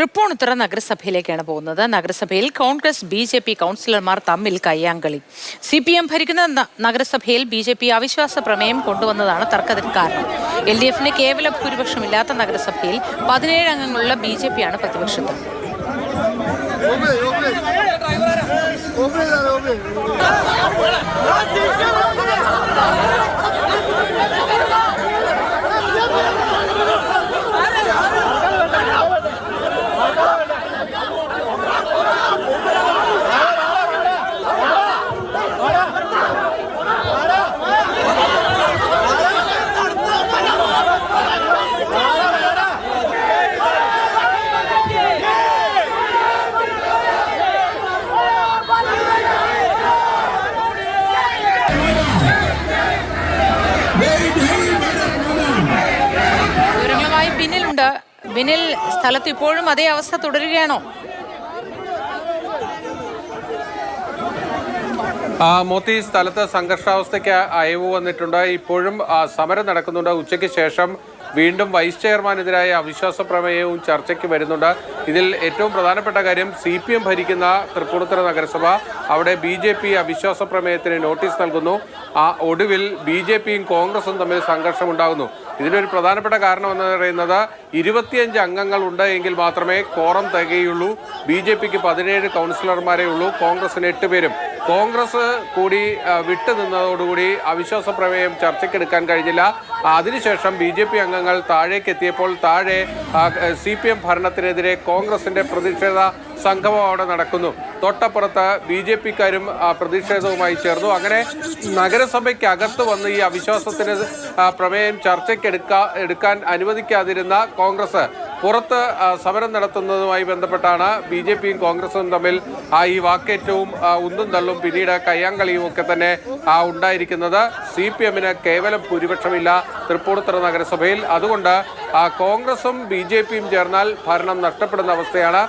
തൃപ്പൂണിത്തുറ നഗരസഭയിലേക്കാണ് പോകുന്നത്. നഗരസഭയിൽ Congress B J P കൗൺസിലർമാർ തമ്മിൽ കയ്യാങ്കളി. സി പി എം ഭരിക്കുന്ന നഗരസഭയിൽ ബി ജെ പി അവിശ്വാസ പ്രമേയം കൊണ്ടുവന്നതാണ് തർക്കത്തിന് കാരണം. എൽ ഡി എഫിന് കേവല ഭൂരിപക്ഷമില്ലാത്ത നഗരസഭയിൽ പതിനേഴ് അംഗങ്ങളുള്ള ബി ജെ പിയാണ് പ്രതിപക്ഷത്ത്. 오 ബിനിൽ സ്ഥലത്ത് ഇപ്പോഴും അതേ അവസ്ഥ തുടരുകയാണോ? മോത്തി സ്ഥലത്ത് സംഘർഷാവസ്ഥയ്ക്ക് അയവ് വന്നിട്ടുണ്ട്. ഇപ്പോഴും സമരം നടക്കുന്നുണ്ട്. ഉച്ചയ്ക്ക് ശേഷം വീണ്ടും വൈസ് ചെയർമാനെതിരായ അവിശ്വാസ പ്രമേയവും ചർച്ചയ്ക്ക് വരുന്നുണ്ട്. ഇതിൽ ഏറ്റവും പ്രധാനപ്പെട്ട കാര്യം സി പി എം ഭരിക്കുന്ന തൃപ്പൂണിത്തുറ നഗരസഭ അവിടെ ബി ജെ പി അവിശ്വാസ പ്രമേയത്തിന് നോട്ടീസ് നൽകുന്നു. ആ ഒടുവിൽ ബി ജെ പിയും കോൺഗ്രസും തമ്മിൽ സംഘർഷമുണ്ടാകുന്നു. ഇതിനൊരു പ്രധാനപ്പെട്ട കാരണം എന്ന് പറയുന്നത് ഇരുപത്തിയഞ്ച് അംഗങ്ങൾ ഉണ്ട് എങ്കിൽ മാത്രമേ കോറം തികയുള്ളൂ. ബി ജെ പിക്ക് പതിനേഴ് കൗൺസിലർമാരേ ഉള്ളൂ. കോൺഗ്രസിന് എട്ട് പേരും. കോൺഗ്രസ് കൂടി വിട്ടുനിന്നതോടുകൂടി അവിശ്വാസ പ്രമേയം ചർച്ചയ്ക്കെടുക്കാൻ കഴിഞ്ഞില്ല. അതിനുശേഷം ബി ജെ പി അംഗങ്ങൾ താഴേക്ക് എത്തിയപ്പോൾ താഴെ സി പി എം ഭരണത്തിനെതിരെ കോൺഗ്രസിന്റെ പ്രതിഷേധ സംഗമം അവിടെ നടക്കുന്നു. തൊട്ടപ്പുറത്ത് ബി ജെ പിക്കാരും പ്രതിഷേധവുമായി ചേർന്നു. അങ്ങനെ നഗരസഭയ്ക്കകത്ത് വന്ന് ഈ അവിശ്വാസത്തിന് പ്രമേയം ചർച്ചയ്ക്കെടുക്കാ എടുക്കാൻ അനുവദിക്കാതിരുന്ന കോൺഗ്രസ് പുറത്ത് സമരം നടത്തുന്നതുമായി ബന്ധപ്പെട്ടാണ് ബി ജെ പിയും കോൺഗ്രസും തമ്മിൽ ആ ഈ വാക്കേറ്റവും ഉന്തും തള്ളും പിന്നീട് കയ്യാങ്കളിയും ഒക്കെ തന്നെ ഉണ്ടായിരിക്കുന്നത്. സി പി എമ്മിന് കേവലം ഭൂരിപക്ഷമില്ല തൃപ്പൂണിത്തുറ നഗരസഭയിൽ. അതുകൊണ്ട് കോൺഗ്രസും ബി ജെ പിയും ചേർന്നാൽ ഭരണം നഷ്ടപ്പെടുന്ന അവസ്ഥയാണ്.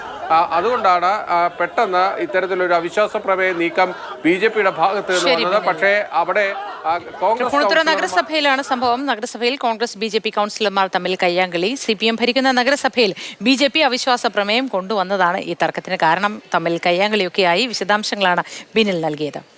അതുകൊണ്ടാണ് പെട്ടെന്ന് ഇത്തരത്തിലൊരു അവിശ്വാസ പ്രമേയ നീക്കം ബി ജെ പിയുടെ ഭാഗത്ത് നിന്ന് വന്നത്. പക്ഷേ അവിടെ കോൺഗ്രസ് നഗരസഭയിലാണ് സംഭവം. നഗരസഭയിൽ കോൺഗ്രസ് ബി ജെ പി കൗൺസിലർമാർ തമ്മിൽ കയ്യാങ്കളി. സി പി എം ഭരിക്കുന്ന നഗരസഭയിൽ ബി ജെ പി അവിശ്വാസ പ്രമേയം കൊണ്ടുവന്നതാണ് ഈ തർക്കത്തിന് കാരണം. തമ്മിൽ കയ്യാങ്കളിയൊക്കെയായി വിശദാംശങ്ങളാണ് ബിനിൽ നൽകിയത്.